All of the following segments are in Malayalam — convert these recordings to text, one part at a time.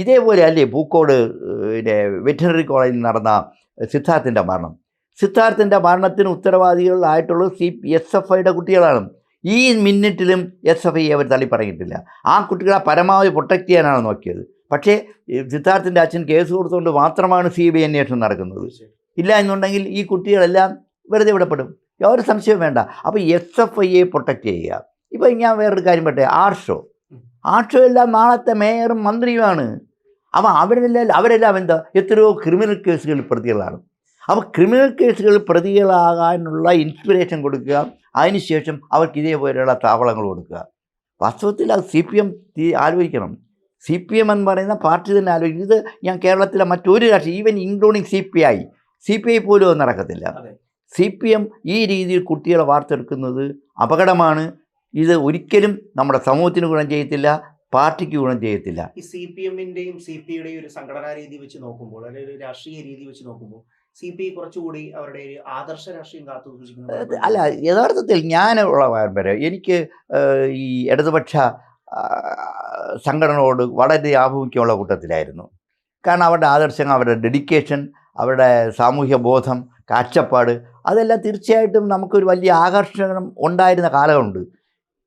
ഇതേപോലെ അല്ലേ പൂക്കോട് പിന്നെ വെറ്റിനറി കോളേജിൽ നടന്ന സിദ്ധാർത്ഥിന്റെ മരണം. സിദ്ധാർത്ഥിന്റെ മരണത്തിന് ഉത്തരവാദികളായിട്ടുള്ളത് സി എസ് എഫ് ഐയുടെ കുട്ടികളാണ്. ഈ മിനിറ്റിലും എസ് എഫ് ഐ അവർ തള്ളിപ്പറഞ്ഞിട്ടില്ല ആ കുട്ടികളെ പരമാവധി പ്രൊട്ടക്റ്റ് ചെയ്യാനാണ് നോക്കിയത്. പക്ഷേ സിദ്ധാർത്ഥിന്റെ അച്ഛൻ കേസ് കൊടുത്തുകൊണ്ട് മാത്രമാണ് സി ബി ഐ അന്വേഷണം നടക്കുന്നത്. ഇല്ല എന്നുണ്ടെങ്കിൽ ഈ കുട്ടികളെല്ലാം വെറുതെ വിടപ്പെടും. ഒരു സംശയവും വേണ്ട. അപ്പോൾ എസ് എഫ് ഐയെ പ്രൊട്ടക്റ്റ് ചെയ്യുക. ഇപ്പോൾ ഞാൻ വേറൊരു കാര്യം പറ്റേ ആർഷോ. ആർഷോ എല്ലാം നാളത്തെ മേയറും മന്ത്രിയുമാണ്. അപ്പോൾ അവരെല്ലാം അവരെല്ലാം എന്താ? എത്രയോ ക്രിമിനൽ കേസുകളിൽ പ്രതികളാണ്. അപ്പോൾ ക്രിമിനൽ കേസുകളിൽ പ്രതികളാകാനുള്ള ഇൻസ്പിറേഷൻ കൊടുക്കുക. അതിനുശേഷം അവർക്ക് ഇതേപോലെയുള്ള താവളങ്ങൾ കൊടുക്കുക. വാസ്തവത്തിൽ അത് സി പി എം ആലോചിക്കണം. സി പി എം എന്ന് പറയുന്ന പാർട്ടി തന്നെ ആലോചിക്കും ഇത് ഞാൻ കേരളത്തിലെ മറ്റൊരു രാഷ്ട്രീയ even including C P I C P I പോലും അത് നടക്കത്തില്ല. സി പി എം ഈ രീതിയിൽ കുട്ടികളെ വാർത്തെടുക്കുന്നത് അപകടമാണ്. ഇത് ഒരിക്കലും നമ്മുടെ സമൂഹത്തിന് ഗുണം ചെയ്യത്തില്ല. പാർട്ടിക്ക് ഗുണം ചെയ്യത്തില്ല. ഈ സി പി എമ്മിന്റെയും സി പി യുടെയും ഒരു സംഘടനാ രീതി വെച്ച് നോക്കുമ്പോൾ അല്ലെങ്കിൽ ഒരു രാഷ്ട്രീയ രീതി വെച്ച് നോക്കുമ്പോൾ സി പി ഐ കുറച്ചുകൂടി അവരുടെ ഒരു ആദർശ രാഷ്ട്രീയം കാത്തു അല്ല യഥാർത്ഥത്തിൽ ഞാൻ ഉള്ള വരെ എനിക്ക് ഈ ഇടതുപക്ഷ സംഘടനയോട് വളരെ ആഭിമുഖ്യമുള്ള കൂട്ടത്തിലായിരുന്നു. കാരണം അവരുടെ ആദർശങ്ങൾ അവരുടെ ഡെഡിക്കേഷൻ അവരുടെ സാമൂഹ്യ ബോധം കാഴ്ചപ്പാട് അതെല്ലാം തീർച്ചയായിട്ടും നമുക്കൊരു വലിയ ആകർഷണം ഉണ്ടായിരുന്ന കാലമുണ്ട്.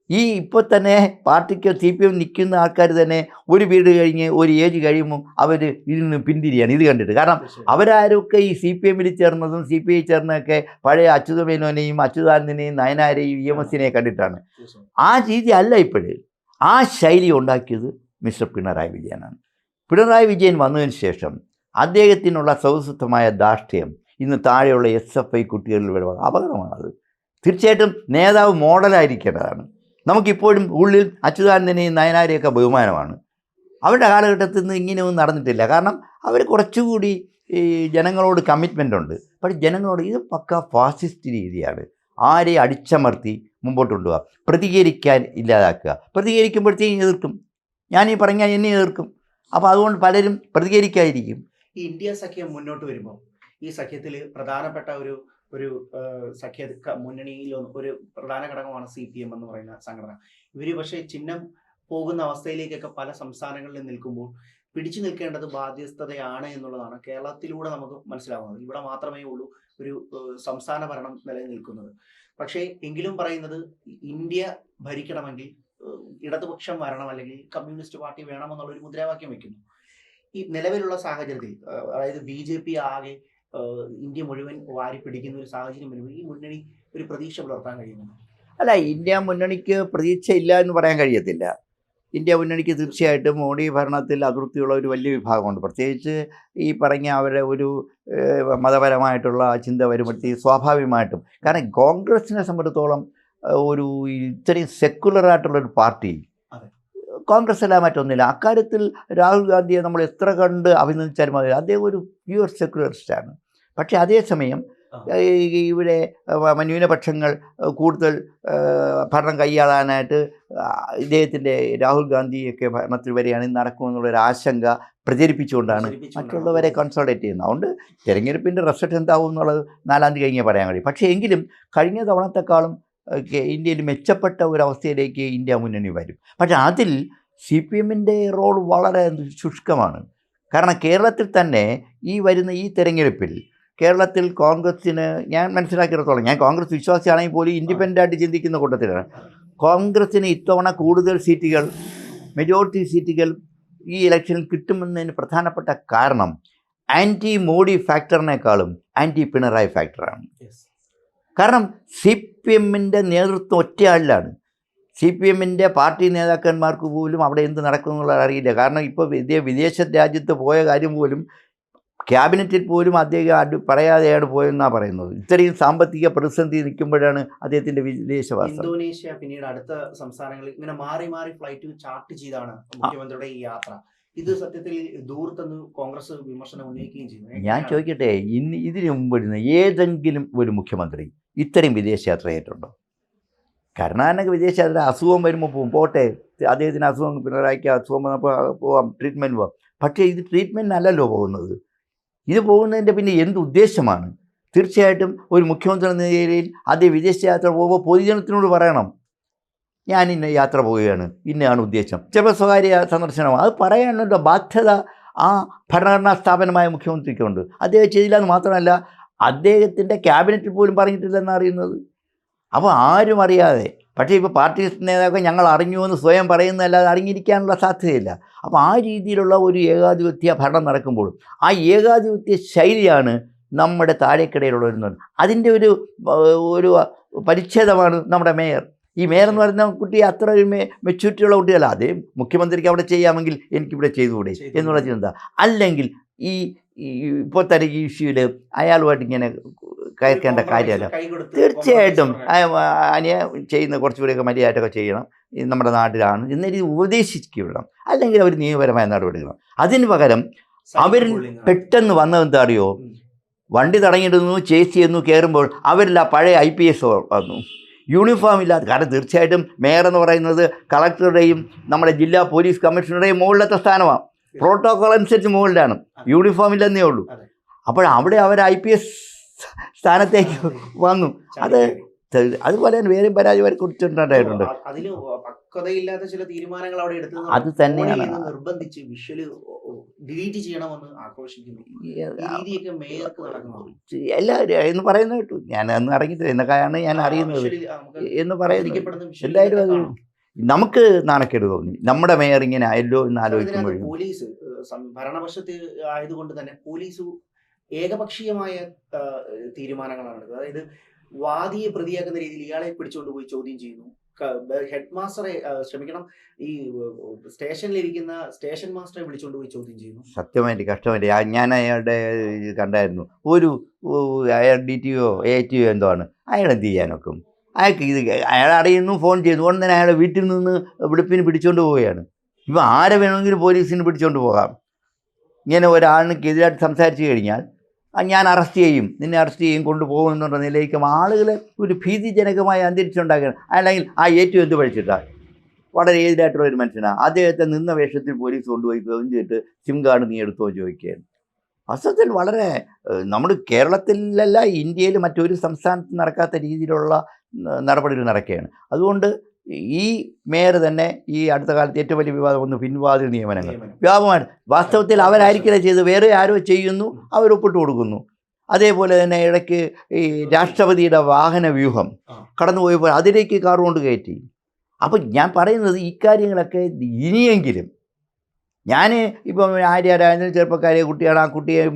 ഈ ഇപ്പോൾ തന്നെ പാർട്ടിക്കോ സി പി എം നിൽക്കുന്ന ആൾക്കാർ തന്നെ ഒരു വീട് കഴിഞ്ഞ് ഒരു ഏജ് കഴിയുമ്പോൾ അവർ ഇതിൽ നിന്ന് പിന്തിരിയാണ്. ഇത് കണ്ടിട്ട്. കാരണം അവരാരൊക്കെ ഈ സി പി എമ്മിൽ ചേർന്നതും സി പി ഐ ചേർന്നതൊക്കെ പഴയ അച്യുതമേനോനെയും അച്യുതാനന്ദനെയും നയനാരെയും ഇ എം എസിനെയും കണ്ടിട്ടാണ്. ആ രീതി അല്ല ഇപ്പോഴേ ആ ശൈലി ഉണ്ടാക്കിയത് മിസ്റ്റർ പിണറായി വിജയനാണ്. പിണറായി വിജയൻ വന്നതിന് ശേഷം അദ്ദേഹത്തിനുള്ള സൗഹൃദമായ ധാർഷ്ട്യം ഇന്ന് താഴെയുള്ള എസ് എഫ് ഐ കുട്ടികളിൽ വരുന്നത് അപകടമാണത്. തീർച്ചയായിട്ടും നേതാവ് മോഡലായിരിക്കേണ്ടതാണ്. നമുക്കിപ്പോഴും ഉള്ളിൽ അച്യുതാനന്ദനെയും നയനാരെയൊക്കെ ബഹുമാനമാണ്. അവരുടെ കാലഘട്ടത്തിൽ നിന്ന് ഇങ്ങനെയൊന്നും നടന്നിട്ടില്ല. കാരണം അവർ കുറച്ചുകൂടി ഈ ജനങ്ങളോട് കമ്മിറ്റ്മെന്റ് ഉണ്ട്. പക്ഷേ ജനങ്ങളോട് ഇത് പക്ക ഫാസിസ്റ്റ് രീതിയാണ്. ആരെ അടിച്ചമർത്തി മുമ്പോട്ട് കൊണ്ടുപോകുക പ്രതികരിക്കാൻ ഇല്ലാതാക്കുക. പ്രതികരിക്കുമ്പോഴത്തേക്കും എതിർക്കും. ഞാനീ പറഞ്ഞാൽ എന്നെ എതിർക്കും. അപ്പോൾ അതുകൊണ്ട് പലരും പ്രതികരിക്കാതിരിക്കും. ഇന്ത്യ സഖ്യം മുന്നോട്ട് വരുമ്പോൾ ഈ സഖ്യത്തിൽ പ്രധാനപ്പെട്ട ഒരു ഒരു സഖ്യ മുന്നണിയിൽ ഒരു പ്രധാന ഘടകമാണ് സി പി എം എന്ന് പറയുന്ന സംഘടന. ഇവർ പക്ഷേ ചിഹ്നം പോകുന്ന അവസ്ഥയിലേക്കൊക്കെ പല സംസ്ഥാനങ്ങളിൽ നിൽക്കുമ്പോൾ പിടിച്ചു നിൽക്കേണ്ടത് ബാധ്യസ്ഥതയാണ് എന്നുള്ളതാണ് കേരളത്തിലൂടെ നമുക്ക് മനസ്സിലാവുന്നത്. ഇവിടെ മാത്രമേ ഉള്ളൂ ഒരു സംസ്ഥാന ഭരണം നിലനിൽക്കുന്നത്. പക്ഷേ എങ്കിലും പറയുന്നത് ഇന്ത്യ ഭരിക്കണമെങ്കിൽ ഇടതുപക്ഷം വരണം അല്ലെങ്കിൽ കമ്മ്യൂണിസ്റ്റ് പാർട്ടി വേണമെന്നുള്ള ഒരു മുദ്രാവാക്യം വയ്ക്കുന്നു. ഈ നിലവിലുള്ള സാഹചര്യത്തിൽ അതായത് ബി ജെ പി ആകെ ഇന്ത്യ മുഴുവൻ വാരി പിടിക്കുന്ന ഒരു സാഹചര്യം വരുമ്പോൾ ഈ മുന്നണി ഒരു പ്രതീക്ഷ പുലർത്താൻ കഴിയുന്നു അല്ല ഇന്ത്യ മുന്നണിക്ക് പ്രതീക്ഷയില്ല എന്ന് പറയാൻ കഴിയത്തില്ല. ഇന്ത്യ മുന്നണിക്ക് തീർച്ചയായിട്ടും മോഡി ഭരണത്തിൽ അതിർത്തിയുള്ള ഒരു വലിയ വിഭാഗമുണ്ട്. പ്രത്യേകിച്ച് ഈ പറഞ്ഞ അവരുടെ ഒരു മതപരമായിട്ടുള്ള ചിന്ത വരുമ്പോഴത്തേക്ക് സ്വാഭാവികമായിട്ടും. കാരണം കോൺഗ്രസിനെ സംബന്ധിച്ചിടത്തോളം ഏഹ്, ഒരു ഇത്രയും സെക്കുലറായിട്ടുള്ളൊരു പാർട്ടി. കോൺഗ്രസ് അല്ല മറ്റൊന്നില്ല അക്കാര്യത്തിൽ രാഹുൽ ഗാന്ധിയെ നമ്മൾ എത്ര കണ്ട് അഭിനന്ദിച്ചാലും മതി. അദ്ദേഹം ഒരു പ്യുവർ സെക്യുലറിസ്റ്റാണ് പക്ഷേ അതേസമയം ഇവിടെ ന്യൂനപക്ഷങ്ങൾ കൂടുതൽ ഭരണം കൈയാളാനായിട്ട് ഇദ്ദേഹത്തിന്റെ രാഹുൽ ഗാന്ധിയൊക്കെ ഭരണത്തിൽ വരികയാണ് ഇത് നടക്കുമെന്നുള്ളൊരു ആശങ്ക പ്രചരിപ്പിച്ചുകൊണ്ടാണ്. മറ്റുള്ളവരെ കൺസോൾട്ടേറ്റ് ചെയ്യുന്നത്. അതുകൊണ്ട് തിരഞ്ഞെടുപ്പിന്റെ റിസൾട്ട് എന്താവും എന്നുള്ളത് നാലാം തീയതി കഴിഞ്ഞേ പറയാൻ കഴിയും. പക്ഷേ എങ്കിലും കഴിഞ്ഞ തവണത്തെക്കാളും ഇന്ത്യയിൽ മെച്ചപ്പെട്ട ഒരു അവസ്ഥയിലേക്ക് ഇന്ത്യ മുന്നണി വരും. പക്ഷേ അതിൽ സി പി എമ്മിന്റെ റോൾ വളരെ ശുഷ്കമാണ്. കാരണം കേരളത്തിൽ തന്നെ ഈ വരുന്ന ഈ തെരഞ്ഞെടുപ്പിൽ കേരളത്തിൽ കോൺഗ്രസ്സിന് ഞാൻ മനസ്സിലാക്കിയിടത്തോളം ഞാൻ കോൺഗ്രസ് വിശ്വാസിയാണെങ്കിൽ പോലും ഇൻഡിപെൻഡന്റ് ആയിട്ട് ചിന്തിക്കുന്ന കൂട്ടത്തിലാണ്. കോൺഗ്രസ്സിന് ഇത്തവണ കൂടുതൽ സീറ്റുകൾ മെജോറിറ്റി സീറ്റുകൾ ഈ ഇലക്ഷനിൽ കിട്ടുമെന്നതിന് പ്രധാനപ്പെട്ട കാരണം ആന്റി മോഡി ഫാക്ടറിനേക്കാളും ആന്റി പിണറായി ഫാക്ടറാണ് കാരണം സി പി എമ്മിന്റെ നേതൃത്വം ഒറ്റയാളിലാണ് സി പി എമ്മിന്റെ പാർട്ടി നേതാക്കന്മാർക്ക് പോലും അവിടെ എന്ത് നടക്കുന്നുള്ളത് അറിയില്ല. കാരണം ഇപ്പോൾ ഇതേ വിദേശ രാജ്യത്ത് പോയ കാര്യം പോലും ക്യാബിനറ്റിൽ പോലും അദ്ദേഹം അടി പറയാതെയാണ് പോയെന്നാണ് പറയുന്നത്. ഇത്രയും സാമ്പത്തിക പ്രതിസന്ധി നിൽക്കുമ്പോഴാണ് അദ്ദേഹത്തിന്റെ വിദേശവാസം. ഇന്തോനേഷ്യ പിന്നീട് അടുത്ത സംസ്ഥാനങ്ങളിൽ ഇങ്ങനെ മാറി മാറി ഫ്ലൈറ്റ് ചാർട്ട് ചെയ്താണ് മുഖ്യമന്ത്രിയുടെ ഈ യാത്ര. ഇത് സത്യത്തിൽ ദൂരത്തുനിന്ന് കോൺഗ്രസ് വിമർശനം ഉന്നയിക്കുകയും ചെയ്യുന്നു ഞാൻ ചോദിക്കട്ടെ ഇന്ന് ഇതിന് മുമ്പ് ഇരുന്ന ഏതെങ്കിലും ഒരു മുഖ്യമന്ത്രി ഇത്രയും വിദേശയാത്ര ചെയ്തിട്ടുണ്ടോ കരുണാകരനൊക്കെ വിദേശയാത്ര അസുഖം വരുമ്പോൾ പോകും പോട്ടെ അദ്ദേഹത്തിന് അസുഖം പിണറായിക്ക് അസുഖം വന്നപ്പോൾ പോവാം ട്രീറ്റ്മെന്റ് പോവാം. പക്ഷേ ഇത് ട്രീറ്റ്മെന്റിനല്ലല്ലോ പോകുന്നത്. ഇത് പോകുന്നതിന്റെ പിന്നെ എന്ത് ഉദ്ദേശമാണ്? തീർച്ചയായിട്ടും ഒരു മുഖ്യമന്ത്രി എന്ന നിലയിൽ അതേ വിദേശയാത്ര പോകുമ്പോൾ പൊതുജനത്തിനോട് പറയണം. ഞാൻ ഇന്ന യാത്ര പോവുകയാണ്. ഇന്നയാണ് ഉദ്ദേശം. ചിലപ്പോൾ സ്വകാര്യ സന്ദർശനമാണ് അത് പറയാനുള്ള ബാധ്യത ആ ഭരണഘടനാ സ്ഥാപനമായ മുഖ്യമന്ത്രിക്കുണ്ട്. അദ്ദേഹം ചെയ്തില്ല എന്ന് മാത്രമല്ല അദ്ദേഹത്തിന്റെ ക്യാബിനറ്റിൽ പോലും പറഞ്ഞിട്ടില്ലെന്ന് അറിയുന്നത്. അപ്പോൾ ആരും അറിയാതെ പക്ഷേ ഇപ്പോൾ പാർട്ടി നേതാക്കൾ ഞങ്ങൾ അറിഞ്ഞു എന്ന് സ്വയം പറയുന്നതല്ലാതെ അറിഞ്ഞിരിക്കാനുള്ള സാധ്യതയില്ല. അപ്പോൾ ആ രീതിയിലുള്ള ഒരു ഏകാധിപത്യ ഭരണം നടക്കുമ്പോൾ ആ ഏകാധിപത്യ ശൈലിയാണ് നമ്മുടെ താഴേക്കിടയിലുള്ള ഒരു അതിന്റെ ഒരു ഒരു പരിച്ഛേദമാണ് നമ്മുടെ മേയർ. ഈ മേയർ എന്ന് പറയുന്ന കുട്ടി അത്ര മെച്യൂരിറ്റിയുള്ള കുട്ടിയല്ല. അത് മുഖ്യമന്ത്രിക്ക് അവിടെ ചെയ്യാമെങ്കിൽ എനിക്കിവിടെ ചെയ്തുകൂടെ. എന്നുള്ള ചിന്ത. അല്ലെങ്കിൽ ഈ ഇപ്പോൾ തന്നെ ഈ ഇഷ്യൂവിൽ അയാളുമായിട്ട് ഇങ്ങനെ കയർക്കേണ്ട കാര്യമല്ല. തീർച്ചയായിട്ടും അനിയ ചെയ്യുന്ന കുറച്ചുകൂടിയൊക്കെ മര്യാദയൊക്കെ ചെയ്യണം. നമ്മുടെ നാട്ടിലാണ്. എന്ന രീതി ഉപദേശിക്കണം അല്ലെങ്കിൽ അവർ നിയമപരമായ നടപടികൾ അതിന് പകരം ആണ്. പെട്ടെന്ന് വന്നത് എന്താ അറിയോ വണ്ടി തടഞ്ഞിടുന്നു ചേസ് ചെയ്യുന്നു കയറുമ്പോൾ അവരിൽ ആ പഴയ ഐ പി എസ് വന്നു. യൂണിഫോം ഇല്ലാത്ത കാരണം തീർച്ചയായിട്ടും മേയർ എന്ന് പറയുന്നത് കളക്ടറുടെയും നമ്മുടെ ജില്ലാ പോലീസ് കമ്മീഷണറുടെയും മുകളിലത്തെ സ്ഥാനമാണ്. പ്രോട്ടോകോൾ അനുസരിച്ച് മുകളിലാണ്. യൂണിഫോം ഇല്ലെന്നേ ഉള്ളൂ. അപ്പോൾ അവിടെ അവർ ഐ പി എസ് സ്ഥാനത്തേക്ക് വന്നു. അത് അതുപോലെ തന്നെ വേറെയും പരാതി വരെ കുറിച്ചിട്ടുണ്ടായിട്ടുണ്ട് അത് തന്നെയാണ്. നിർബന്ധിച്ച് വിഷ്വൽ ഡിലീറ്റ് ചെയ്യണമെന്ന് ആക്രോശിക്കുന്നു എല്ലാവരും എന്ന് പറയുന്നത് കേട്ടു. ഞാൻ അന്ന് അറിഞ്ഞിട്ടില്ല എന്നൊക്കെയാണ് ഞാൻ അറിയുന്നത്. എന്ന് പറയുന്നത്. എല്ലാവരും അത് നമുക്ക് നാണക്കേട് തോന്നി. നമ്മുടെ മേയർ ഇങ്ങനെ ആയല്ലോ എന്ന് ആലോചിക്കുമ്പോഴും. പോലീസ് ഭരണപക്ഷത്ത് ആയതുകൊണ്ട് തന്നെ പോലീസ് ഏകപക്ഷീയമായ തീരുമാനങ്ങളാണ് അതായത് വാദിയെ പ്രതിയാക്കുന്ന രീതിയിൽ ഇയാളെ പിടിച്ചുകൊണ്ട് പോയി ചോദ്യം ചെയ്യുന്നു. ഹെഡ് മാസ്റ്ററെ ക്ഷമിക്കണം ഈ സ്റ്റേഷനിലിരിക്കുന്ന സ്റ്റേഷൻ മാസ്റ്ററെ വിളിച്ചുകൊണ്ട് പോയി ചോദ്യം ചെയ്യുന്നു. സത്യമായിട്ട് കഷ്ടമായിട്ട്. ഞാൻ അയാളുടെ കണ്ടായിരുന്നു. ഒരു അയാൾ D T O A T O എന്തോ ആണ്. അയാൾ എന്ത് ചെയ്യാനൊക്കും? അയാൾക്ക് ഇത് അയാൾ അറിയുന്നു ഫോൺ ചെയ്തു ഉടൻ തന്നെ അയാളെ വീട്ടിൽ നിന്ന് വെളുപ്പിന് പിടിച്ചുകൊണ്ട് പോവുകയാണ്. ഇപ്പം ആരെ വേണമെങ്കിലും പോലീസിന് പിടിച്ചുകൊണ്ട് പോകാം. ഇങ്ങനെ ഒരാളിനെതിരായിട്ട് സംസാരിച്ചു കഴിഞ്ഞാൽ ഞാൻ അറസ്റ്റ് ചെയ്യും. നിന്നെ അറസ്റ്റ് ചെയ്യും കൊണ്ടുപോകും എന്നുള്ള നിലയ്ക്ക് ആളുകളെ ഒരു ഭീതിജനകമായ അന്തരീക്ഷം ഉണ്ടാക്കുകയാണ് അല്ലെങ്കിൽ ആ ഏറ്റവും എന്ത് പഠിച്ചിട്ടാണ് വളരെ ഏതിലായിട്ടുള്ള ഒരു മനുഷ്യനാണ് അദ്ദേഹത്തെ നിന്ന വേഷത്തിൽ പോലീസ് കൊണ്ടുപോയി ചെയ്തിട്ട് സിം കാർഡ് നീ എടുത്തോ ചോദിക്കുകയാണ്. വാസ്തവത്തിൽ വളരെ നമ്മുടെ കേരളത്തിലല്ല ഇന്ത്യയിൽ മറ്റൊരു സംസ്ഥാനത്ത് നടക്കാത്ത രീതിയിലുള്ള നടപടികൾ നടക്കുകയാണ്. അതുകൊണ്ട് ഈ മേയർ തന്നെ ഈ അടുത്ത കാലത്ത് ഏറ്റവും വലിയ വിവാദം ഒന്ന് പിൻവാതിൽ നിയമനങ്ങൾ. നിയമനം. വ്യാപകമാണ് വാസ്തവത്തിൽ അവരായിരിക്കില്ല ചെയ്ത് വേറെ ആരോ ചെയ്യുന്നു. അവർ ഒപ്പിട്ട് കൊടുക്കുന്നു. അതേപോലെ തന്നെ ഇടയ്ക്ക് ഈ രാഷ്ട്രപതിയുടെ വാഹന വ്യൂഹം കടന്നു പോയപ്പോൾ അതിലേക്ക് കാർ കൊണ്ട് കയറ്റി. അപ്പം ഞാൻ പറയുന്നത് ഇക്കാര്യങ്ങളൊക്കെ ഇനിയെങ്കിലും ഞാൻ ഇപ്പം ആര്യ രാജേന്ദ്രൻ ചെറുപ്പക്കാരെ കുട്ടിയാണ്. ആ കുട്ടിയെ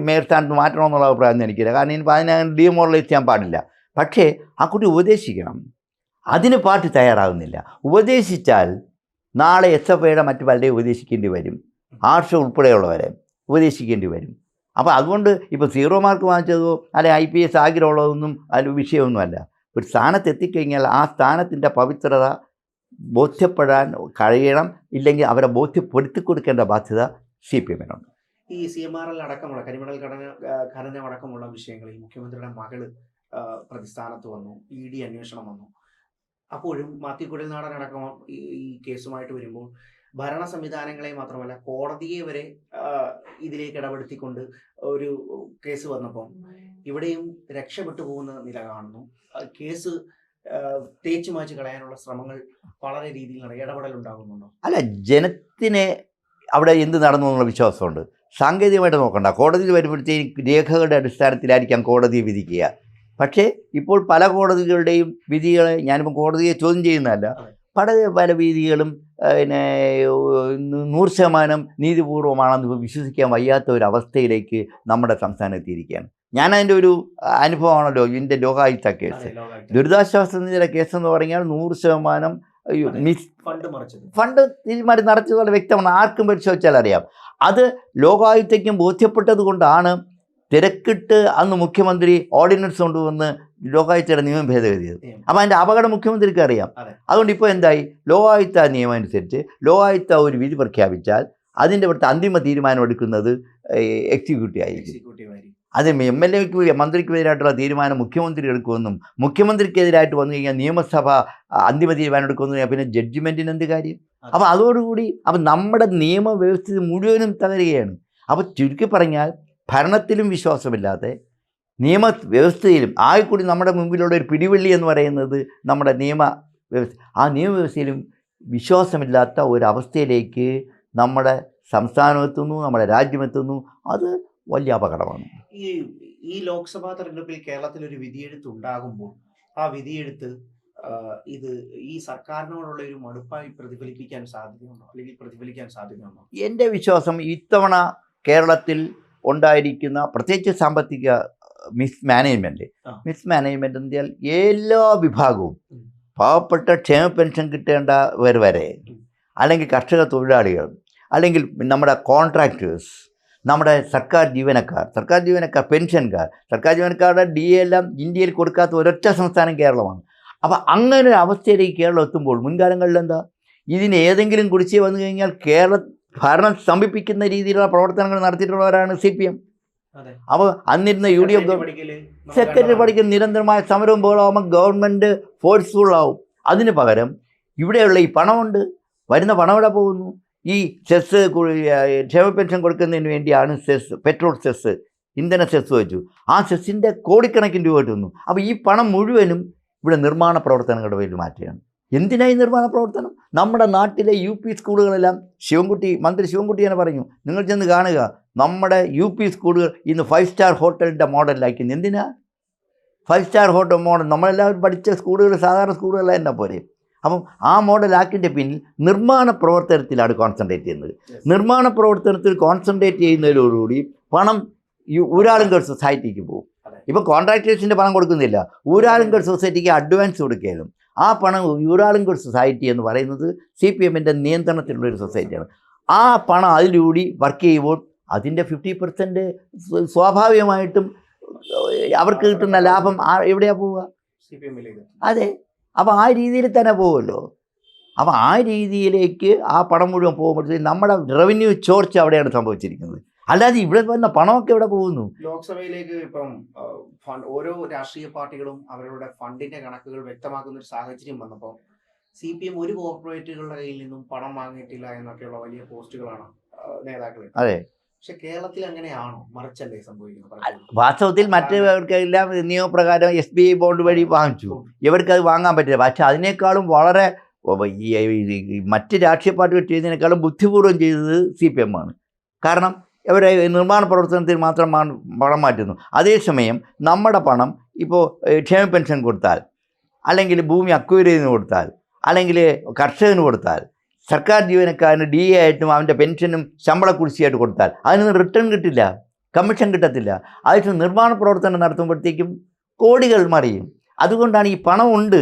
മേയർ സ്ഥാനത്ത് മാറ്റണമെന്നുള്ള അഭിപ്രായം എനിക്കില്ല. കാരണം ഇനിയിപ്പോൾ അതിനെ ഡിമോറലൈസ് ചെയ്യാൻ പാടില്ല. പക്ഷേ ആ കുട്ടി ഉപദേശിക്കണം. അതിന് പാർട്ടി തയ്യാറാകുന്നില്ല ഉപദേശിച്ചാൽ നാളെ എസ് എഫ് ഐയുടെ മറ്റു പലരെയും ഉപദേശിക്കേണ്ടി വരും. ആർഷ ഉൾപ്പെടെയുള്ളവരെ ഉപദേശിക്കേണ്ടി വരും. അപ്പോൾ അതുകൊണ്ട് ഇപ്പോൾ സീറോ മാർക്ക് വാങ്ങിച്ചതോ അല്ലെ ഐ പി എസ് ആഗ്രഹമുള്ളതൊന്നും അതിൽ വിഷയമൊന്നുമല്ല. ഒരു സ്ഥാനത്ത് എത്തിക്കഴിഞ്ഞാൽ ആ സ്ഥാനത്തിന്റെ പവിത്രത ബോധ്യപ്പെടാൻ കഴിയണം. ഇല്ലെങ്കിൽ അവരെ ബോധ്യപ്പെടുത്തി കൊടുക്കേണ്ട ബാധ്യത സി പി എമ്മിനുണ്ട്. ഈ സി എം ആർ എൽ അടക്കമുള്ള കരിമണൽ ഘടന ഖനനം അടക്കമുള്ള വിഷയങ്ങളിൽ മുഖ്യമന്ത്രിയുടെ മകൾ പ്രതിസ്ഥാനത്ത് വന്നു ഇ ഡി അന്വേഷണം വന്നു. അപ്പോഴും മാത്യു കുഴൽനാടൻ അടക്കം ഈ കേസുമായിട്ട് വരുമ്പോൾ ഭരണ സംവിധാനങ്ങളെ മാത്രമല്ല കോടതിയെ വരെ ഇതിലേക്ക് ഇടപെടുത്തിക്കൊണ്ട് ഒരു കേസ് വന്നപ്പം ഇവിടെയും രക്ഷപ്പെട്ടു പോകുന്ന നില കാണുന്നു. കേസ് തേച്ചു മാച്ച് കളയാനുള്ള ശ്രമങ്ങൾ വളരെ രീതിയിൽ ഇടപെടൽ ഉണ്ടാകുന്നുണ്ടോ? അല്ല ജനത്തിനെ അവിടെ എന്ത് നടന്നു എന്നുള്ള വിശ്വാസമുണ്ട്. സാങ്കേതികമായിട്ട് നോക്കണ്ട. കോടതിയിൽ വരുമ്പോഴത്തേക്ക് രേഖകളുടെ അടിസ്ഥാനത്തിലായിരിക്കാം കോടതി വിധിക്കുക. പക്ഷേ ഇപ്പോൾ പല കോടതികളുടെയും വിധികളെ ഞാനിപ്പോൾ കോടതിയെ ചോദ്യം ചെയ്യുന്നതല്ല. പല പല വിധികളും പിന്നെ നൂറ് ശതമാനം നീതിപൂർവമാണെന്ന് വിശ്വസിക്കാൻ വയ്യാത്ത ഒരു അവസ്ഥയിലേക്ക് നമ്മുടെ സംസ്ഥാനം എത്തിയിരിക്കുകയാണ്. ഞാൻ അതിന്റെ ഒരു അനുഭവമാണല്ലോ ഇതിന്റെ ലോകായുക്ത കേസ്. ദുരിതാശ്വാസ നിധിയുടെ കേസ് എന്ന് പറഞ്ഞാൽ നൂറ് ശതമാനം ഫണ്ട് തീരുമാനം നടത്തിയതുപോലെ വ്യക്തമാണ്. ആർക്കും പരിശോധിച്ചാൽ അറിയാം. അത് ലോകായുക്തയ്ക്കും ബോധ്യപ്പെട്ടത് കൊണ്ടാണ് തിരക്കിട്ട് അന്ന് മുഖ്യമന്ത്രി ഓർഡിനൻസ് കൊണ്ടുവന്ന് ലോകായുക്തയുടെ നിയമം ഭേദഗതി ചെയ്തത് നിയമം. അപ്പോൾ അതിന്റെ അപകടം മുഖ്യമന്ത്രിക്ക് അറിയാം. അതുകൊണ്ട് ഇപ്പോൾ എന്തായി? ലോകായുക്ത നിയമം അനുസരിച്ച് ലോകായുക്ത ഒരു വിധി പ്രഖ്യാപിച്ചാൽ അതിന്റെ ഇവിടുത്തെ അന്തിമ തീരുമാനം എടുക്കുന്നത് എക്സിക്യൂട്ടീവ് ആയിരിക്കും. അത് എം എൽ എക്ക് മന്ത്രിക്കെതിരായിട്ടുള്ള തീരുമാനം മുഖ്യമന്ത്രി എടുക്കുമെന്നും മുഖ്യമന്ത്രിക്കെതിരായിട്ട് വന്നു കഴിഞ്ഞാൽ നിയമസഭ അന്തിമ തീരുമാനം എടുക്കുമെന്ന് പിന്നെ ജഡ്ജിമെന്റിന് എന്ത് കാര്യം. അപ്പോൾ അതോടുകൂടി അപ്പം നമ്മുടെ നിയമവ്യവസ്ഥ മുഴുവനും തകരുകയാണ്. അപ്പോൾ ചുരുക്കി പറഞ്ഞാൽ ഭരണത്തിലും വിശ്വാസമില്ലാതെ നിയമ വ്യവസ്ഥയിലും ആയിക്കൂടി കൂടി നമ്മുടെ മുമ്പിലുള്ള ഒരു പിടിവള്ളി എന്ന് പറയുന്നത് നമ്മുടെ നിയമ വ്യവസ്ഥ. ആ നിയമവ്യവസ്ഥയിലും വിശ്വാസമില്ലാത്ത ഒരവസ്ഥയിലേക്ക് നമ്മുടെ സംസ്ഥാനം എത്തുന്നു നമ്മുടെ രാജ്യം എത്തുന്നു അത് വലിയ അപകടമാണ്. ഈ ഈ ലോക്സഭാ തെരഞ്ഞെടുപ്പിൽ കേരളത്തിൽ ഒരു വിധിയെഴുത്ത് ഉണ്ടാകുമ്പോൾ ആ വിധിയെഴുത്ത് ഇത് ഈ സർക്കാരിനോടുള്ള ഒരു മടുപ്പായി പ്രതിഫലിപ്പിക്കാൻ സാധ്യതയുണ്ടോ? അല്ലെങ്കിൽ പ്രതിഫലിക്കാൻ സാധ്യതയുണ്ടോ? എന്റെ വിശ്വാസം ഇത്തവണ കേരളത്തിൽ ഉണ്ടായിരിക്കുന്ന പ്രത്യേകിച്ച് സാമ്പത്തിക മിസ് മാനേജ്മെന്റ്. മിസ് മാനേജ്മെന്റ് വെച്ചാൽ എല്ലാ വിഭാഗവും. പാവപ്പെട്ട ക്ഷേമ പെൻഷൻ കിട്ടേണ്ടവർ വരെ അല്ലെങ്കിൽ കർഷക തൊഴിലാളികൾ അല്ലെങ്കിൽ നമ്മുടെ കോൺട്രാക്ടേഴ്സ് നമ്മുടെ സർക്കാർ ജീവനക്കാർ സർക്കാർ ജീവനക്കാർ പെൻഷൻകാർ സർക്കാർ ജീവനക്കാരുടെ ഡി എ എല്ലാം ഇന്ത്യയിൽ കൊടുക്കാത്ത ഒരൊറ്റ സംസ്ഥാനം കേരളമാണ് അപ്പോൾ അങ്ങനെ ഒരു അവസ്ഥയിലേക്ക് കേരളം എത്തുമ്പോൾ മുൻകാലങ്ങളിൽ എന്താ ഇതിന് ഏതെങ്കിലും കുടിശ്ശിക വന്നു കഴിഞ്ഞാൽ കേരള ഭരണം സ്തംഭിപ്പിക്കുന്ന രീതിയിലുള്ള പ്രവർത്തനങ്ങൾ നടത്തിയിട്ടുള്ളവരാണ് സി പി എം. അപ്പോൾ അന്നിരുന്ന യു ഡി എഫ് സെക്രട്ടറി. പഠിക്കുന്ന നിരന്തരമായ സമരവും ബഹളമാകുമ്പോൾ ഗവൺമെന്റ് ഫോഴ്സ്ഫുള്ളാവും. അതിന് പകരം ഇവിടെയുള്ള ഈ പണമുണ്ട്. വരുന്ന പണം എവിടെ പോകുന്നു? ഈ സെസ് ക്ഷേമ പെൻഷൻ കൊടുക്കുന്നതിന് വേണ്ടിയാണ് സെസ് പെട്രോൾ സെസ് ഇന്ധന സെസ് വെച്ചു. ആ സെസ്സിന്റെ കോടിക്കണക്കിന് രൂപ കിട്ടുന്നു. അപ്പോൾ ഈ പണം മുഴുവനും ഇവിടെ നിർമ്മാണ പ്രവർത്തനങ്ങളുടെ പേരിൽ മാറ്റുകയാണ്. എന്തിനായി നിർമ്മാണ പ്രവർത്തനം? നമ്മുടെ നാട്ടിലെ യു പി സ്കൂളുകളെല്ലാം ശിവൻകുട്ടി മന്ത്രി ശിവൻകുട്ടി തന്നെ പറഞ്ഞു. നിങ്ങൾ ചെന്ന് കാണുക നമ്മുടെ യു പി സ്കൂളുകൾ ഇന്ന് ഫൈവ് സ്റ്റാർ ഹോട്ടലിന്റെ മോഡലിലാക്കുന്നു എന്തിനാ? Five star hotel model. നമ്മളെല്ലാവരും പഠിച്ച സ്കൂളുകൾ സാധാരണ സ്കൂളുകളല്ല തന്നെ പോരെ? അപ്പം ആ മോഡലാക്കിന്റെ പിന്നിൽ നിർമ്മാണ പ്രവർത്തനത്തിലാണ് കോൺസെൻട്രേറ്റ് ചെയ്യുന്നത്. നിർമ്മാണ പ്രവർത്തനത്തിൽ കോൺസെൻട്രേറ്റ് ചെയ്യുന്നതിലോടുകൂടി പണം ഈ ഊരാളുങ്കർ സൊസൈറ്റിക്ക് പോകും. ഇപ്പോൾ ഇപ്പം കോൺട്രാക്ടേഴ്സിന്റെ പണം കൊടുക്കുന്നില്ല. ഊരാളുങ്കൽ സൊസൈറ്റിക്ക് അഡ്വാൻസ് കൊടുക്കുകയാണ്. ആ പണം ഊരാളുങ്കർ സൊസൈറ്റി എന്ന് പറയുന്നത് സി പി എമ്മിന്റെ നിയന്ത്രണത്തിലുള്ള ഒരു സൊസൈറ്റിയാണ്. ആ പണം അതിലൂടി വർക്ക് ചെയ്യുമ്പോൾ അതിന്റെ ഫിഫ്റ്റി പെർസെന്റ് സ്വാഭാവികമായിട്ടും അവർക്ക് കിട്ടുന്ന ലാഭം ആ- എവിടെയാ പോവുക? സി പി എമ്മിലേക്ക്. അതെ. അപ്പോൾ ആ രീതിയിൽ തന്നെ പോകുമല്ലോ അപ്പോൾ ആ രീതിയിലേക്ക് ആ പണം മുഴുവൻ പോകുമ്പോഴത്തേക്ക് നമ്മുടെ റവന്യൂ ചോർച്ച അവിടെയാണ് സംഭവിച്ചിരിക്കുന്നത്. അല്ലാതെ ഇവിടെ വന്ന പണമൊക്കെ ഇവിടെ പോകുന്നു? ലോക്സഭയിലേക്ക് ഇപ്പം ഓരോ രാഷ്ട്രീയ പാർട്ടികളും അവരുടെ ഫണ്ടിന്റെ കണക്കുകൾ വ്യക്തമാക്കുന്ന ഒരു സാഹചര്യം വന്നപ്പോൾ സി പി എം ഒരു കോർപ്പറേറ്റുകളുടെ കയ്യിൽ നിന്നും പണം വാങ്ങിയിട്ടില്ല എന്നൊക്കെയുള്ള വലിയ പോസ്റ്റുകളാണ് നേതാക്കൾ അതെ. പക്ഷെ കേരളത്തിൽ അങ്ങനെയാണോ? മറിച്ചല്ലേ സംഭവിക്കുന്നത്? വാസ്തവത്തിൽ മറ്റവർക്കെല്ലാം നിയമപ്രകാരം എസ് ബി ഐ ബോണ്ട് വഴി വാങ്ങിച്ചു. ഇവർക്ക് അത് വാങ്ങാൻ പറ്റില്ല. പക്ഷെ അതിനേക്കാളും വളരെ മറ്റ് രാഷ്ട്രീയ പാർട്ടികൾ ചെയ്തതിനേക്കാളും ബുദ്ധിപൂർവം ചെയ്തത് സി പി എം ആണ്. കാരണം ഇവരെ നിർമ്മാണ പ്രവർത്തനത്തിൽ മാത്രം പണം മാറ്റുന്നു. അതേസമയം നമ്മുടെ പണം ഇപ്പോൾ ക്ഷേമ പെൻഷൻ കൊടുത്താൽ അല്ലെങ്കിൽ ഭൂമി അക്വയർ കൊടുത്താൽ അല്ലെങ്കിൽ കർഷകന് കൊടുത്താൽ സർക്കാർ ജീവനക്കാരന് ഡി എ ആയിട്ടും അവന്റെ പെൻഷനും ശമ്പള കുടിശ്ശിയായിട്ട് കൊടുത്താൽ അതിന് റിട്ടേൺ കിട്ടില്ല കമ്മീഷൻ കിട്ടത്തില്ല. അതിന് നിർമ്മാണ പ്രവർത്തനം നടത്തുമ്പോഴത്തേക്കും കോടികൾ മറിയും. അതുകൊണ്ടാണ് ഈ പണമുണ്ട്.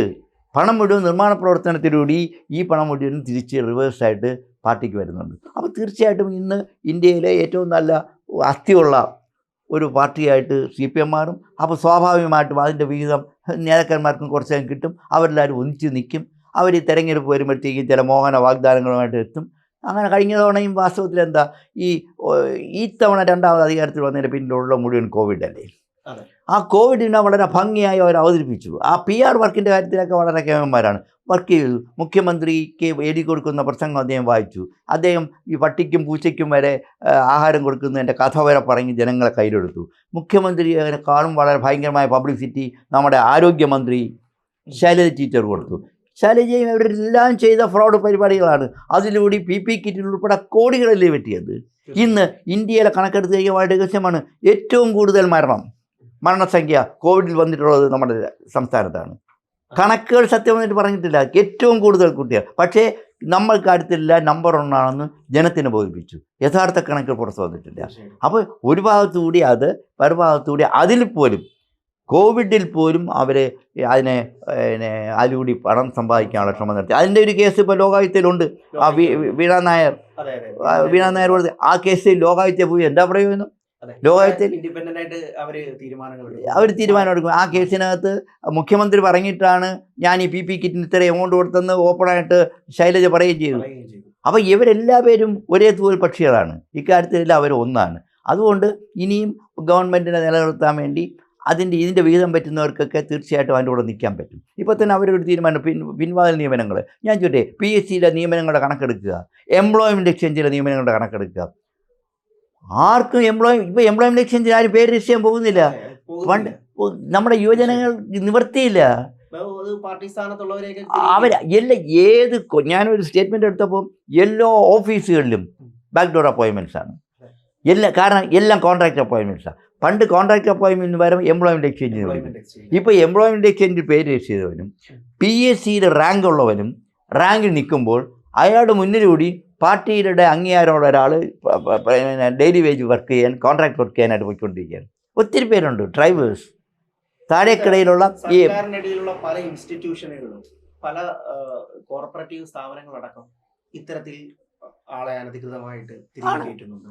പണം മുഴുവൻ നിർമ്മാണ പ്രവർത്തനത്തിലൂടെ ഈ പണം മുഴുവൻ തിരിച്ച് റിവേഴ്സായിട്ട് പാർട്ടിക്ക് വരുന്നുണ്ട്. അപ്പോൾ തീർച്ചയായിട്ടും ഇന്ന് ഇന്ത്യയിലെ ഏറ്റവും നല്ല അസ്ഥിയുള്ള ഒരു പാർട്ടിയായിട്ട് സി പി എം മാറും. അപ്പോൾ സ്വാഭാവികമായിട്ടും അതിന്റെ വിഹിതം നേതാക്കന്മാർക്കും കുറച്ചേരം കിട്ടും. അവരെല്ലാവരും ഒന്നിച്ച് നിൽക്കും. അവർ ഈ തെരഞ്ഞെടുപ്പ് വരുമ്പോഴത്തേക്കും ചില മോഹന വാഗ്ദാനങ്ങളുമായിട്ട് എത്തും. അങ്ങനെ കഴിഞ്ഞ തവണയും വാസ്തവത്തിൽ എന്താ ഈ ഈ തവണ രണ്ടാമത് അധികാരത്തിൽ വന്നതിന്റെ പിന്നിലുള്ള മുഴുവൻ കോവിഡ് അല്ലേ. ആ കോവിഡിനെ വളരെ ഭംഗിയായി അവർ അവതരിപ്പിച്ചു. ആ പി ആർ വർക്കിന്റെ കാര്യത്തിലൊക്കെ വളരെ കേമന്മാരാണ്. വർക്ക് ചെയ്തു. മുഖ്യമന്ത്രിക്ക് എഴുതി കൊടുക്കുന്ന പ്രസംഗം അദ്ദേഹം വായിച്ചു. അദ്ദേഹം ഈ പട്ടിക്കും പൂച്ചയ്ക്കും വരെ ആഹാരം കൊടുക്കുന്നതിന്റെ കഥ വരെ പറഞ്ഞ് ജനങ്ങളെ കയ്യിലെടുത്തു. മുഖ്യമന്ത്രിയെക്കാളും വളരെ ഭയങ്കരമായ പബ്ലിസിറ്റി നമ്മുടെ ആരോഗ്യമന്ത്രി ശൈലജ ടീച്ചർ കൊടുത്തു. ശൈലജയും ഇവരെല്ലാം ചെയ്ത ഫ്രോഡ് പരിപാടികളാണ്. അതിലൂടെ പി പി കിറ്റിൽ ഉൾപ്പെടെ കോടികളല്ലേ പറ്റിയത് ഇന്ന് ഇന്ത്യയിലെ കണക്കെടുത്ത് കഴിഞ്ഞാൽ രഹസ്യമാണ്. ഏറ്റവും കൂടുതൽ മരണം. മരണസംഖ്യ കോവിഡിൽ വന്നിട്ടുള്ളത് നമ്മുടെ സംസ്ഥാനത്താണ്. കണക്കുകൾ സത്യം വന്നിട്ട് പറഞ്ഞിട്ടില്ല. ഏറ്റവും കൂടുതൽ കുട്ടികൾ. പക്ഷേ നമ്മൾക്ക് അടുത്തില്ല നമ്പർ ഒന്നാണെന്ന് ജനത്തിനെ ബോധിപ്പിച്ചു. യഥാർത്ഥ കണക്കുകൾ പുറത്തു വന്നിട്ടില്ല. അപ്പോൾ ഒരു ഭാഗത്തുകൂടി അത് മറുഭാഗത്തുകൂടി അതിൽ പോലും കോവിഡിൽ പോലും അവർ അതിനെ പിന്നെ അതിലൂടി പണം സമ്പാദിക്കാനുള്ള ശ്രമം നടത്തി. അതിന്റെ ഒരു കേസ് ഇപ്പോൾ ലോകായുക്തയിലുണ്ട് ആ വീണ നായർ. വീണ നായർ ആ കേസിൽ ലോകായുക്ത പോയി എന്താ അതെ. ലോകത്തിൽ- അവർ തീരുമാനങ്ങൾ എടുക്കും. അവർ ആ. കേസിനകത്ത് മുഖ്യമന്ത്രി പറഞ്ഞിട്ടാണ് ഞാൻ ഈ പി പി കിറ്റിന് ഇത്ര എമൗണ്ട് കൊടുത്തെന്ന് ഓപ്പണായിട്ട് ശൈലജ പറയുകയും ചെയ്തു. അപ്പം അപ്പോൾ ഇവരെല്ലാ പേരും ഒരേ തൂവൽ പക്ഷികളാണ്. ഇക്കാര്യത്തിലെല്ലാം അവർ ഒന്നാണ്. അതുകൊണ്ട് ഇനിയും ഗവൺമെന്റിനെ നിലനിർത്താൻ വേണ്ടി അതിന്റെ ഇതിന്റെ വിഹിതം പറ്റുന്നവർക്കൊക്കെ തീർച്ചയായിട്ടും അതിന്റെ കൂടെ നിൽക്കാൻ പറ്റും. ഇപ്പോൾ തന്നെ അവരൊരു തീരുമാനം പിൻ പിൻവാതിൽ നിയമനങ്ങൾ ഞാൻ ചോദിച്ചേ പി എസ് സിയിലെ നിയമനങ്ങളുടെ കണക്കെടുക്കുക. എംപ്ലോയ്മെന്റ് എക്സ്ചേഞ്ചിലെ നിയമനങ്ങളുടെ കണക്കെടുക്കുക. ആർക്കും എംപ്ലോയ് ഇപ്പോൾ എംപ്ലോയ്മെന്റ് എക്സ്ചേഞ്ചിൽ ആരും പേര് രജിസ്റ്റർ ചെയ്യാൻ പോകുന്നില്ല. പണ്ട് നമ്മുടെ യുവജനങ്ങൾ നിവർത്തിയില്ല. അവർ എല്ലാ ഏത് ഞാനൊരു സ്റ്റേറ്റ്മെന്റ് എടുത്തപ്പോൾ എല്ലാ ഓഫീസുകളിലും ബാക്ക്ഡോർ അപ്പോയിൻമെന്റ്സ് ആണ്. എല്ലാ കാരണം എല്ലാം കോൺട്രാക്ട് ആണ് പണ്ട് കോൺട്രാക്ട് അപ്പോയിൻമെന്റ് വരും എംപ്ലോയ്മെന്റ് എക്സ്ചേഞ്ച് exchange. ഇപ്പോൾ എംപ്ലോയ്മെന്റ് എക്സ്ചേഞ്ചിൽ പേര് രജിസ്റ്റർ ചെയ്തവനും പി എസ് സിയുടെ റാങ്ക് ഉള്ളവനും റാങ്കിൽ നിൽക്കുമ്പോൾ അയാളുടെ മുന്നിലൂടി പാർട്ടിയുടെ അംഗീകാരമുള്ള ഒരാൾ ഡെയിലി വേജ് വർക്ക് ചെയ്യാൻ കോൺട്രാക്ട് വർക്ക് ചെയ്യാനായിട്ട് പോയിക്കൊണ്ടിരിക്കുകയാണ്. ഒത്തിരി പേരുണ്ട് ഡ്രൈവേഴ്സ്. താഴേക്കിടയിലുള്ള ഈ പല ഇൻസ്റ്റിറ്റ്യൂഷനുകളും പല കോർപ്പറേറ്റീവ് സ്ഥാപനങ്ങളടക്കം ഇത്തരത്തിൽ ആളെ അനധികൃതമായിട്ട്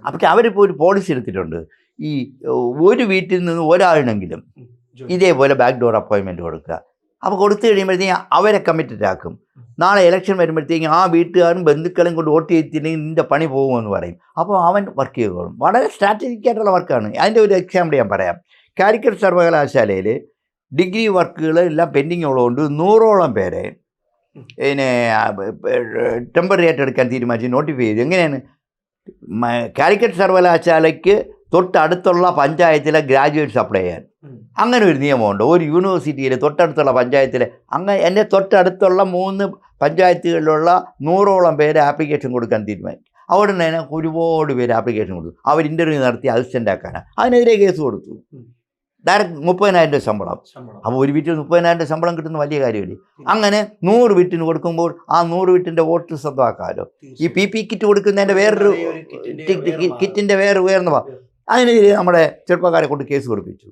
അപ്പോൾ അവരിപ്പോൾ ഒരു പോളിസി എടുത്തിട്ടുണ്ട്. ഈ ഒരു വീട്ടിൽ നിന്ന് ഒരാളിനെങ്കിലും. ഇതേപോലെ ബാക്ക്ഡോർ അപ്പോയിൻമെന്റ് കൊടുക്കുക. അപ്പോൾ കൊടുത്തു കഴിയുമ്പോഴത്തേക്കും അവരെ കമ്മിറ്റഡ് ആക്കും. നാളെ ഇലക്ഷൻ വരുമ്പോഴത്തേക്കും ആ വീട്ടുകാരും ബന്ധുക്കളും കൊണ്ട് വോട്ട് ചെയ്തിട്ടുണ്ടെങ്കിൽ നിന്റെ പണി പോകുമെന്ന് പറയും. അപ്പോൾ അവൻ വർക്ക് ചെയ്തോളും. വളരെ സ്ട്രാറ്റജിക് ആയിട്ടുള്ള വർക്കാണ് അതിന്റെ ഒരു എക്സാമ്പിൾ ഞാൻ പറയാം. കാലിക്കറ്റ് സർവകലാശാലയിൽ ഡിഗ്രി വർക്കുകൾ എല്ലാം പെൻഡിങ് ഉള്ളതുകൊണ്ട് നൂറോളം പേരെ പിന്നെ ടെമ്പററി ആയിട്ട് എടുക്കാൻ തീരുമാനിച്ച്. നോട്ടിഫൈ ചെയ്തു. എങ്ങനെയാണ്? കാലിക്കറ്റ് സർവകലാശാലയ്ക്ക് തൊട്ടടുത്തുള്ള പഞ്ചായത്തിലെ ഗ്രാജുവേറ്റ്സ് അപ്ലൈ ചെയ്യാൻ. അങ്ങനെ ഒരു നിയമമുണ്ട്. ഒരു യൂണിവേഴ്സിറ്റിയിൽ തൊട്ടടുത്തുള്ള പഞ്ചായത്തിൽ അങ്ങനെ എന്റെ തൊട്ടടുത്തുള്ള മൂന്ന് പഞ്ചായത്തുകളിലുള്ള നൂറോളം പേര് ആപ്ലിക്കേഷൻ കൊടുക്കാൻ തീരുമാനിച്ചു. അവിടെ തന്നെ ഒരുപാട് പേര് ആപ്ലിക്കേഷൻ കൊടുത്തു. അവർ ഇന്റർവ്യൂ നടത്തി അസിസ്റ്റന്റ് ആക്കാനാണ്. അതിനെതിരെ കേസ് കൊടുത്തു. ഡയറക്റ്റ് മുപ്പതിനായിരം രൂപ ശമ്പളം. അപ്പോൾ ഒരു വീട്ടിൽ മുപ്പതിനായിരം രൂപ ശമ്പളം കിട്ടുന്ന വലിയ കാര്യമില്ലേ? അങ്ങനെ നൂറ് വീട്ടിന് കൊടുക്കുമ്പോൾ ആ നൂറ് വീട്ടിന്റെ വോട്ട് സ്വന്തമാക്കാമല്ലോ ഈ. പി പി കിറ്റ് കൊടുക്കുന്നതിന്റെ വേറൊരു. കിറ്റിന്റെ വേറെ ഉയർന്ന അതിനെതിരെ നമ്മുടെ ചെറുപ്പക്കാരെ കൊണ്ട് കേസ് കൊടുപ്പിച്ചു.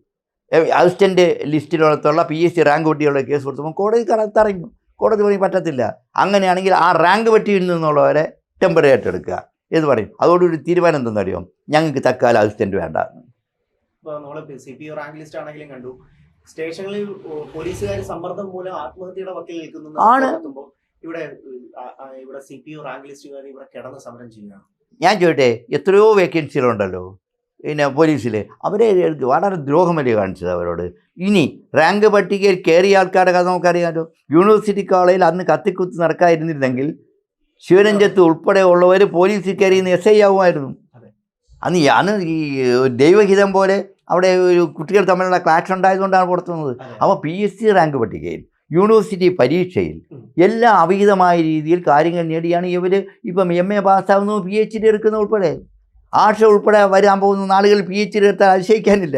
അസിസ്റ്റന്റ് ലിസ്റ്റിലുള്ള പി എസ് സി റാങ്ക് വെട്ടിയുള്ള കേസ് കൊടുത്തപ്പോൾ കോടതി കറത്തറിഞ്ഞു കോടതി പറയും പറ്റത്തില്ല. അങ്ങനെയാണെങ്കിൽ ആ റാങ്ക് വെട്ടിയിൽ നിന്നുള്ളവരെ ടെമ്പററി ആയിട്ട് എടുക്കുക. എന്ന് പറയും. അതോടൊരു തീരുമാനം എന്തെന്നറിയോ? ഞങ്ങൾക്ക് തക്കാല അസിസ്റ്റന്റ് വേണ്ട. സി പി ലിസ്റ്റ് ആണെങ്കിലും കണ്ടു. സ്റ്റേഷനിൽ പോലീസുകാർ സമ്മർദ്ദം മൂലം ആത്മഹത്യയുടെ വക്കിൽ നിൽക്കുന്നു ആണ്. ഇവിടെ ഇവിടെ സി പി റാങ്ക് ലിസ്റ്റുകാർ ഇവിടെ കിടന്ന് സമരം ചെയ്യുകയാണ്. ഞാൻ ചോദിട്ടെ എത്രയോ വേക്കൻസികളുണ്ടല്ലോ പിന്നെ പോലീസിൽ അവരെ വളരെ ദ്രോഹമല്ലേ കാണിച്ചത് അവരോട്. ഇനി റാങ്ക് പട്ടികയിൽ കയറിയ ആൾക്കാരുടെ കഥ നമുക്കറിയാമല്ലോ യൂണിവേഴ്സിറ്റി കോളേജിൽ അന്ന് കത്തിക്കുത്തി നടക്കാതിരുന്നിരുന്നെങ്കിൽ ശിവരഞ്ജത്ത് ഉൾപ്പെടെ ഉള്ളവർ പോലീസിൽ കയറിയുന്ന എസ് ഐ ആവുമായിരുന്നു. അന്ന് അന്ന് ഈ ദൈവഹിതം പോലെ അവിടെ ഒരു കുട്ടികൾ തമ്മിലുള്ള ക്ലാഷ് ഉണ്ടായതുകൊണ്ടാണ് പുറത്തുനിന്നത് അതെ. അപ്പോൾ പി എസ് സി റാങ്ക് പട്ടികയിൽ യൂണിവേഴ്സിറ്റി പരീക്ഷയിൽ എല്ലാ എല്ലാം അവിഹിതമായ രീതിയിൽ കാര്യങ്ങൾ നേടിയാണ് ഇവർ ഇപ്പം എം എ പാസ്സാവുന്നു പി എച്ച് ഡി എടുക്കുന്ന ഉൾപ്പെടെ. ആർഷ ഉൾപ്പെടെ വരാൻ പോകുന്ന നാളുകൾ പി എച്ച് ഡി എടുത്താൽ അതിശയിക്കാനില്ല.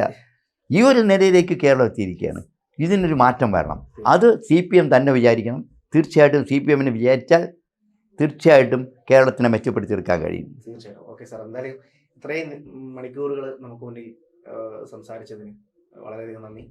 ഈ ഒരു നിലയിലേക്ക് കേരളം എത്തിയിരിക്കുകയാണ്. ഇതിനൊരു മാറ്റം വരണം. അത് സി പി എം തന്നെ വിചാരിക്കണം. തീർച്ചയായിട്ടും സി പി എമ്മിന് വിചാരിച്ചാൽ തീർച്ചയായിട്ടും കേരളത്തിനെ മെച്ചപ്പെടുത്തിയെടുക്കാൻ കഴിയും. തീർച്ചയായിട്ടും. Okay sir. എന്തായാലും ഇത്രയും മണിക്കൂറുകൾ നമുക്ക് മുന്നിൽ സംസാരിച്ചതിന് വളരെയധികം നന്ദി.